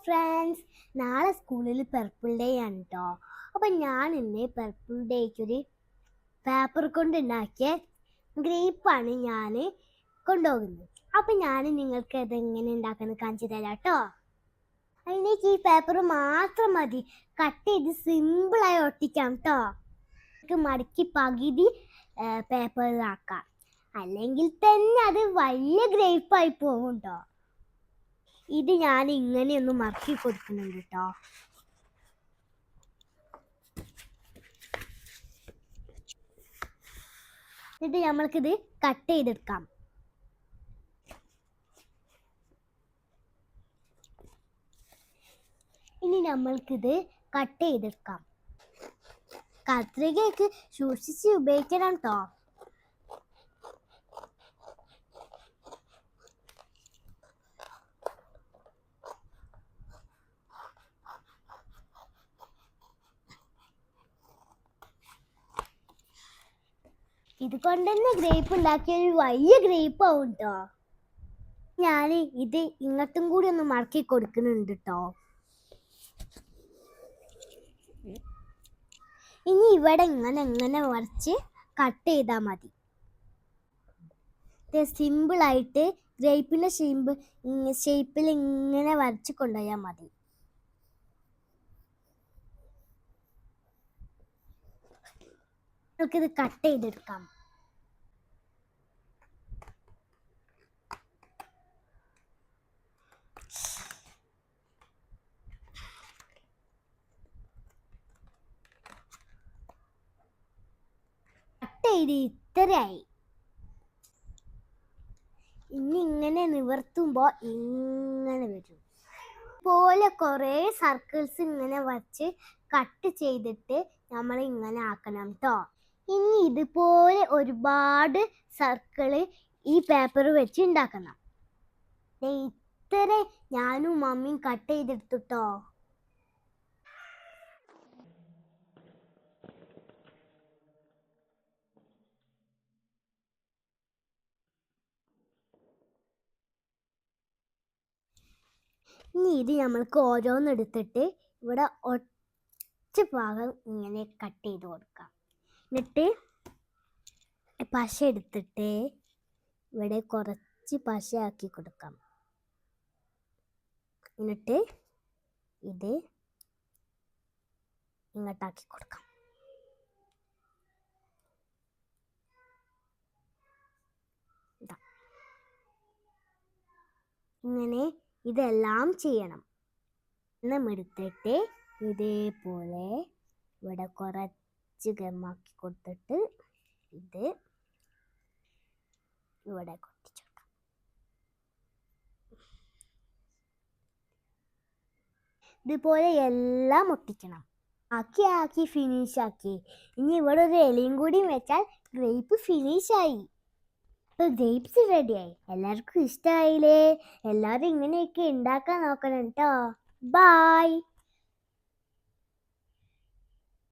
Friends നാളെ സ്കൂളിൽ purple day ആണ് കേട്ടോ അപ്പം ഞാൻ ഇന്ന് പെർപ്പിൾ ഒരു പേപ്പർ കൊണ്ട് ഉണ്ടാക്കിയ ഗ്രേപ്പാണ് ഞാൻ കൊണ്ടുപോകുന്നത്. അപ്പം ഞാൻ നിങ്ങൾക്ക് അത് എങ്ങനെ ഉണ്ടാക്കുന്നത് കാണിച്ചു തരാം കേട്ടോ അതിലേക്ക് ഈ പേപ്പർ മാത്രം മതി. കട്ട് ചെയ്ത് സിമ്പിളായി ഒട്ടിക്കാം കേട്ടോ നമുക്ക് മടക്കി പകുതി പേപ്പറിലാക്കാം അല്ലെങ്കിൽ തന്നെ അത് വലിയ ഗ്രേപ്പായി പോകും കേട്ടോ ഇത് ഞാൻ ഇങ്ങനെ ഒന്ന് മറക്കി കൊടുക്കുന്നുണ്ട് കേട്ടോ എന്നിട്ട് നമ്മൾക്കിത് കട്ട് ചെയ്തെടുക്കാം. ഇനി നമ്മൾക്കിത് കട്ട് ചെയ്തെടുക്കാം. കത്രികയൊക്കെ സൂക്ഷിച്ച് ഉപയോഗിക്കണം കേട്ടോ ഇത് കൊണ്ട് ഗ്രേപ്പ് ഉണ്ടാക്കിയ ഒരു വലിയ ഗ്രേപ്പ് ആവും കേട്ടോ ഞാൻ ഇത് ഇങ്ങോട്ടും കൂടി ഒന്ന് മടക്കി കൊടുക്കുന്നുണ്ട് കേട്ടോ ഇനി ഇവിടെ ഇങ്ങനെ എങ്ങനെ വരച്ച് കട്ട് ചെയ്താൽ മതി. സിമ്പിളായിട്ട് ഗ്രേപ്പിന്റെ ഷേപ്പ് ഷേപ്പിൽ ഇങ്ങനെ വരച്ച് കൊണ്ടുപോയാൽ മതി. നമുക്കിത് കട്ട് ചെയ്തെടുക്കാം. കട്ട് ചെയ്ത് ഇത്രയായി. ഇനി ഇങ്ങനെ നിവർത്തുമ്പോൾ ഇങ്ങനെ വരും. പോലെ കുറേ സർക്കിൾസ് ഇങ്ങനെ വച്ച് കട്ട് ചെയ്തിട്ട് നമ്മൾ ഇങ്ങനെ ആക്കണം കേട്ടോ ഇനി ഇതുപോലെ ഒരുപാട് സർക്കിൾ ഈ പേപ്പർ വെച്ച് ഉണ്ടാക്കണം ഇത്ര ഞാനും മമ്മിയും കട്ട് ചെയ്തെടുത്തുട്ടോ. ഇനി ഇത് നമ്മൾക്ക് ഓരോന്നെടുത്തിട്ട് ഇവിടെ ഒറ്റ ഭാഗം ഇങ്ങനെ കട്ട് ചെയ്ത് കൊടുക്കാം. എന്നിട്ട് പശ എടുത്തിട്ട് ഇവിടെ കുറച്ച് പശ ആക്കി കൊടുക്കാം. എന്നിട്ട് ഇത് ഇങ്ങോട്ടാക്കി കൊടുക്കാം. ഇങ്ങനെ ഇതെല്ലാം ചെയ്യണം. എണ്ണം ഇതേപോലെ ഇവിടെ കുറച്ച് ഗമ്മാക്കി കൊടുത്തിട്ട് ഇത് ഇവിടെ കൊട്ടിച്ചെടുക്കാം ഇതുപോലെ എല്ലാം ഒട്ടിക്കണം. ആക്കി ആക്കി ഫിനിഷ് ആക്കി. ഇനി ഇവിടെ ഒരു ഇലയും കൂടി വെച്ചാൽ ഗ്രേപ്പ് ഫിനിഷ് ആയി. അപ്പോൾ ഗ്രേപ്സ് റെഡിയായി എല്ലാവർക്കും ഇഷ്ടമായില്ലേ എല്ലാവരും ഇങ്ങനെയൊക്കെ ഉണ്ടാക്കാൻ നോക്കണം കേട്ടോ. ബായ്